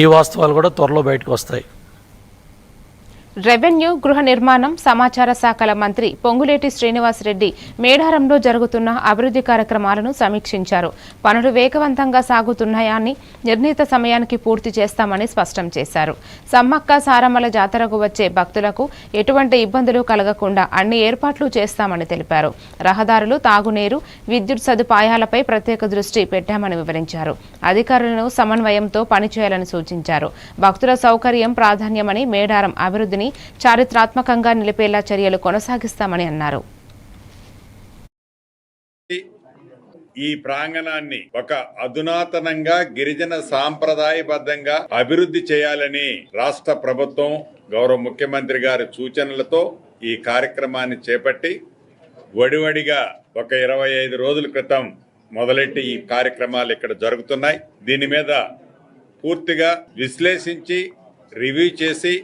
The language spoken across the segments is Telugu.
ఈ వాస్తవాలు కూడా త్వరలో బయటకు వస్తాయి. రెవెన్యూ గృహ నిర్మాణం సమాచార శాఖల మంత్రి పొంగులేటి శ్రీనివాసరెడ్డి మేడారంలో జరుగుతున్న అభివృద్ధి కార్యక్రమాలను సమీక్షించారు. పనులు వేగవంతంగా సాగుతున్నాయని నిర్ణీత సమయానికి పూర్తి చేస్తామని స్పష్టం చేశారు. సమ్మక్క సారమ్మల జాతరకు వచ్చే భక్తులకు ఎటువంటి ఇబ్బందులు కలగకుండా అన్ని ఏర్పాట్లు చేస్తామని తెలిపారు. రహదారులు తాగునీరు విద్యుత్ సదుపాయాలపై ప్రత్యేక దృష్టి పెట్టామని వివరించారు. అధికారులను సమన్వయంతో పనిచేయాలని సూచించారు. భక్తుల సౌకర్యం ప్రాధాన్యమని మేడారం అభివృద్ధిని చారిత్రాత్మకంగా నిలిపేలా చర్యలు కొనసాగిస్తామని అన్నారు. ఈ ప్రాంగణాన్ని ఒక అధునాతనంగా గిరిజన సాంప్రదాయబద్ధంగా అభివృద్ధి చేయాలని రాష్ట్ర ప్రభుత్వం గౌరవ ముఖ్యమంత్రి గారి సూచనలతో ఈ కార్యక్రమాన్ని చేపట్టి వడివడిగా ఒక ఇరవై ఐదు రోజుల క్రితం మొదలెట్టి ఈ కార్యక్రమాలు ఇక్కడ జరుగుతున్నాయి. దీని మీద పూర్తిగా విశ్లేషించి రివ్యూ చేసి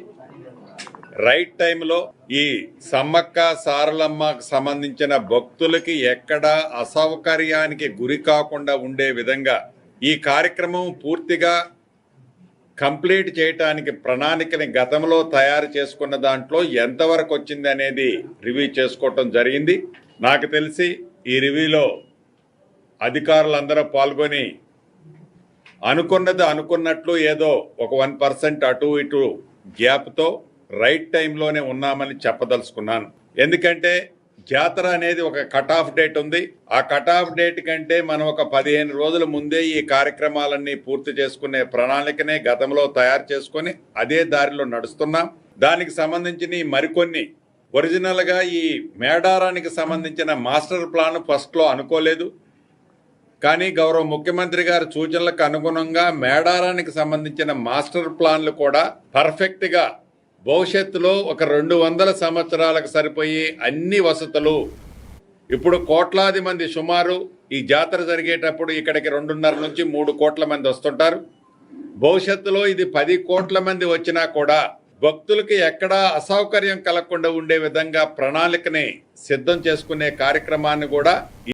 రైట్ టైంలో ఈ సమ్మక్క సారలమ్మకు సంబంధించిన భక్తులకి ఎక్కడా అసౌకర్యానికి గురి కాకుండా ఉండే విధంగా ఈ కార్యక్రమం పూర్తిగా కంప్లీట్ చేయటానికి ప్రణాళికని గతంలో తయారు చేసుకున్న దాంట్లో ఎంతవరకు వచ్చింది అనేది రివ్యూ చేసుకోవటం జరిగింది. నాకు తెలిసి ఈ రివ్యూలో అధికారులందరూ పాల్గొని అనుకున్నది అనుకున్నట్లు ఏదో ఒక వన్ పర్సెంట్ అటు ఇటు గ్యాప్తో రైట్ టైంలోనే ఉన్నామని చెప్పదలుచుకున్నాను. ఎందుకంటే జాతర అనేది ఒక కట్ ఆఫ్ డేట్ ఉంది. ఆ కట్ ఆఫ్ డేట్ కంటే మనం ఒక పదిహేను రోజుల ముందే ఈ కార్యక్రమాలన్నీ పూర్తి చేసుకునే ప్రణాళికనే గతంలో తయారు చేసుకొని అదే దారిలో నడుస్తున్నాం. దానికి సంబంధించిన ఈ మరికొన్ని ఒరిజినల్గా ఈ మేడారానికి సంబంధించిన మాస్టర్ ప్లాన్ ఫస్ట్లో అనుకోలేదు. కానీ గౌరవ ముఖ్యమంత్రి గారి సూచనలకు అనుగుణంగా మేడారానికి సంబంధించిన మాస్టర్ ప్లాన్లు కూడా పర్ఫెక్ట్గా భవిష్యత్తులో ఒక రెండు వందల సంవత్సరాలకు సరిపోయే అన్ని వసతులు. ఇప్పుడు కోట్లాది మంది సుమారు ఈ జాతర జరిగేటప్పుడు ఇక్కడికి రెండున్నర నుంచి మూడు కోట్ల మంది వస్తుంటారు. భవిష్యత్తులో ఇది పది కోట్ల మంది వచ్చినా కూడా భక్తులకి ఎక్కడా అసౌకర్యం కలగకుండా ఉండే విధంగా ప్రణాళికని సిద్ధం చేసుకునే కార్యక్రమాన్ని కూడా